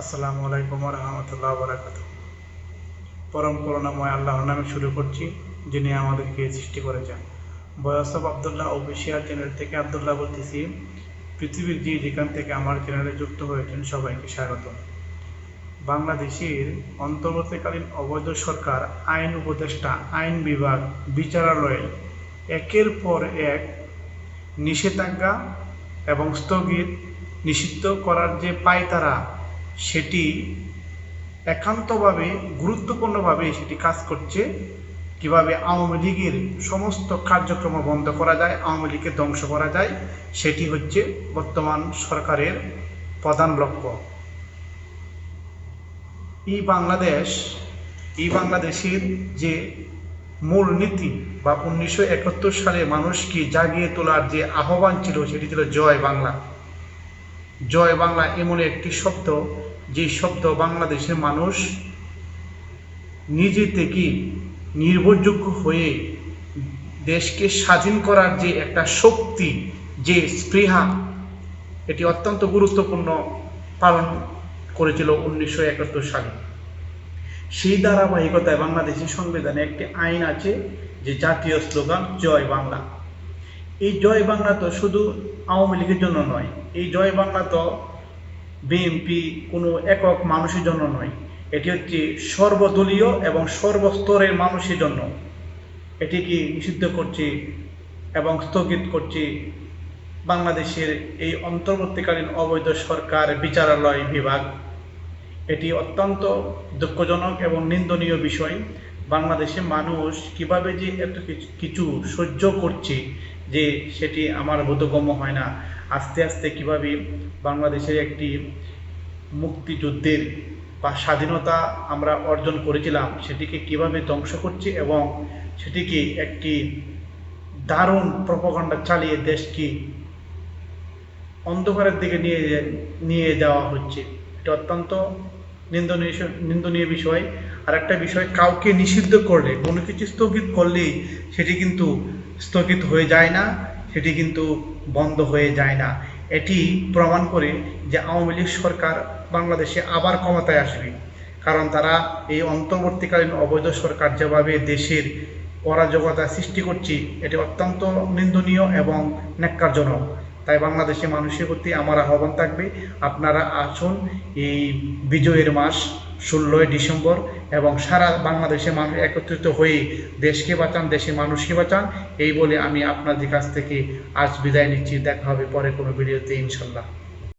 আসসালামু আলাইকুম রহমতুল্লাহ বরাকাত পরম করুণাময় আল্লাহর নামে শুরু করছি, যিনি আমাদেরকে সৃষ্টি করেছেন। বয়সব আবদুল্লাহ অফিসিয়াল চ্যানেল থেকে আবদুল্লাহ বলতেছি, পৃথিবীর যে যেখান থেকে আমার চ্যানেলে যুক্ত হয়েছেন, সবাইকে স্বাগত। বাংলাদেশের অন্তর্বর্তীকালীন অবৈধ সরকার, আইন উপদেষ্টা, আইন বিভাগ, বিচারালয়, একের পর এক নিষেধাজ্ঞা এবং স্থগিত নিষিদ্ধ করার যে পায়তারা সেটি একান্তভাবে, গুরুত্বপূর্ণভাবে সেটি কাজ করছে। কীভাবে আওয়ামী লীগের সমস্ত কার্যক্রম বন্ধ করা যায়, আওয়ামী লীগকে ধ্বংস করা যায়, সেটি হচ্ছে বর্তমান সরকারের প্রধান লক্ষ্য। এই বাংলাদেশ এই বাংলাদেশের যে মূল নীতি বা উনিশশো একাত্তর সালে মানুষকে জাগিয়ে তোলার যে আহ্বান ছিল, সেটি ছিল জয় বাংলা। জয় বাংলা এমন একটি শব্দ যে শব্দ বাংলাদেশের মানুষ নিজে থেকে নির্ভরযোগ্য হয়ে দেশকে স্বাধীন করার যে একটা শক্তি, যে স্পৃহা, এটি অত্যন্ত গুরুত্বপূর্ণ পালন করেছিল উনিশশো একাত্তর সালে। সেই ধারাবাহিকতায় বাংলাদেশের সংবিধানে একটি আইন আছে যে জাতীয় স্লোগান, জয় বাংলা এই জয় বাংলা তো শুধু আওয়ামী লীগের জন্য নয়, এই জয় বাংলা তো বিএনপি কোনো একক মানুষের জন্য নয়। এটি হচ্ছে সর্বদলীয় এবং সর্বস্তরের মানুষের জন্য। এটিকে নিষিদ্ধ করছে এবং স্থগিত করছে বাংলাদেশের এই অন্তর্বর্তীকালীন অবৈধ সরকার বিচারালয় বিভাগ। এটি অত্যন্ত দুঃখজনক এবং নিন্দনীয় বিষয়। বাংলাদেশে মানুষ কীভাবে যে এত কিছু- কিছু সহ্য করছে যে সেটি আমার বোধগম্য হয় না। আস্তে আস্তে কীভাবে বাংলাদেশের একটি মুক্তিযুদ্ধের বা স্বাধীনতা আমরা অর্জন করেছিলাম, সেটিকে কীভাবে ধ্বংস করছে এবং সেটিকে একটি দারুণ প্রপাগান্ডা চালিয়ে দেশকে অন্ধকারের দিকে নিয়ে নিয়ে যাওয়া হচ্ছে, এটা অত্যন্ত নিন্দনীয় নিন্দনীয় বিষয়। আর একটা বিষয়, কাউকে নিষিদ্ধ করলে, কোনো কিছু স্থগিত করলেই সেটি কিন্তু স্থগিত হয়ে যায় না, সেটি কিন্তু বন্ধ হয়ে যায় না। এটি প্রমাণ করে যে আওয়ামী লীগ সরকার বাংলাদেশে আবার ক্ষমতায় আসবে। কারণ তারা এই অন্তর্বর্তীকালীন অবৈধ সরকার যেভাবে দেশের অরাজকতা সৃষ্টি করছে, এটি অত্যন্ত নিন্দনীয় এবং ন্যাক্কারজনক। তাই বাংলাদেশের মানুষের প্রতি আমার আহ্বান থাকবে, আপনারা আসুন এই বিজয়ের মাস ষোলোই ডিসেম্বর এবং সারা বাংলাদেশে মানুষ একত্রিত হয়ে দেশকে বাঁচান, দেশের মানুষকে বাঁচান, এই বলে আমি আপনাদের কাছ থেকে আজ বিদায় নিচ্ছি। দেখা হবে পরে কোনো ভিডিওতে, ইনশাল্লাহ।